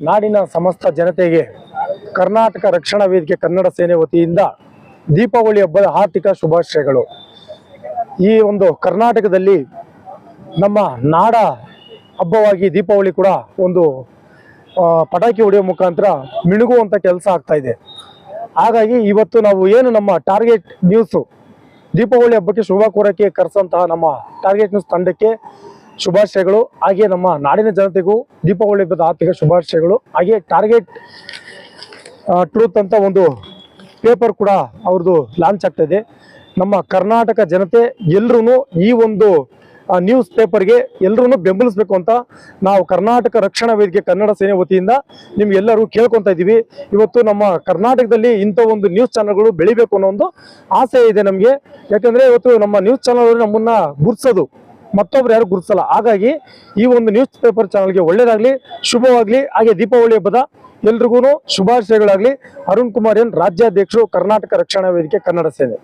ನಾಡಿನ ಸಮಸ್ತ ಜನತೆಗೆ ಕರ್ನಾಟಕ ರಕ್ಷಣಾ ವೇದಿಕೆ ಕನ್ನಡ ಸೇನೆ ವತಿಯಿಂದ ದೀಪಾವಳಿ ಹಬ್ಬದ ಆರ್ಥಿಕ ಶುಭಾಶಯಗಳು. ಈ ಒಂದು ಕರ್ನಾಟಕದಲ್ಲಿ ನಮ್ಮ ನಾಡ ಹಬ್ಬವಾಗಿ ದೀಪಾವಳಿ ಕೂಡ ಒಂದು ಪಟಾಕಿ ಹೊಡೆಯೋ ಮುಖಾಂತರ ಮಿಣುಗುವಂಥ ಕೆಲಸ ಆಗ್ತಾ ಇದೆ. ಹಾಗಾಗಿ ಇವತ್ತು ನಾವು ಏನು ನಮ್ಮ ಟಾರ್ಗೆಟ್ ನ್ಯೂಸು ದೀಪಾವಳಿ ಹಬ್ಬಕ್ಕೆ ಶುಭ ಕೋರಕ್ಕೆ ಕರೆಸಂತಹ ನಮ್ಮ ಟಾರ್ಗೆಟ್ ನ್ಯೂಸ್ ತಂಡಕ್ಕೆ ಶುಭಾಶಯಗಳು. ಹಾಗೆ ನಮ್ಮ ನಾಡಿನ ಜನತೆಗೂ ದೀಪಾವಳಿ ಹಬ್ಬದ ಆರ್ಥಿಕ ಶುಭಾಶಯಗಳು. ಹಾಗೆ ಟಾರ್ಗೆಟ್ ಟ್ರೂತ್ ಅಂತ ಒಂದು ಪೇಪರ್ ಕೂಡ ಅವ್ರದ್ದು ಲಾಂಚ್ ಆಗ್ತಾ ಇದೆ. ನಮ್ಮ ಕರ್ನಾಟಕ ಜನತೆ ಎಲ್ಲರೂ ಈ ಒಂದು ನ್ಯೂಸ್ ಪೇಪರ್ಗೆ ಎಲ್ಲರೂ ಬೆಂಬಲಿಸಬೇಕು ಅಂತ ನಾವು ಕರ್ನಾಟಕ ರಕ್ಷಣಾ ವೇದಿಕೆ ಕನ್ನಡ ಸೇನೆ ವತಿಯಿಂದ ನಿಮ್ಗೆಲ್ಲರೂ ಕೇಳ್ಕೊತಾ ಇದ್ದೀವಿ. ಇವತ್ತು ನಮ್ಮ ಕರ್ನಾಟಕದಲ್ಲಿ ಇಂಥ ಒಂದು ನ್ಯೂಸ್ ಚಾನಲ್ಗಳು ಬೆಳಿಬೇಕು ಅನ್ನೋ ಒಂದು ಆಸೆ ಇದೆ ನಮಗೆ. ಯಾಕಂದರೆ ಇವತ್ತು ನಮ್ಮ ನ್ಯೂಸ್ ಚಾನಲ್ ನಮ್ಮನ್ನು ಗುರ್ಸೋದು. ಮತ್ತೊಬ್ರು ಯಾರು ಗುರುತಿಸಲ್ಲ. ಹಾಗಾಗಿ ಈ ಒಂದು ನ್ಯೂಸ್ ಪೇಪರ್ ಚಾನಲ್ಗೆ ಒಳ್ಳೇದಾಗ್ಲಿ, ಶುಭವಾಗ್ಲಿ, ಹಾಗೆ ದೀಪಾವಳಿ ಹಬ್ಬದ ಎಲ್ರಿಗೂ ಶುಭಾಶಯಗಳಾಗ್ಲಿ. ಅರುಣ್ ಕುಮಾರ್ ಎನ್ ರಾಜ್ಯಾಧ್ಯಕ್ಷರು ಕರ್ನಾಟಕ ರಕ್ಷಣಾ ವೇದಿಕೆ ಕನ್ನಡ ಸೇನೆ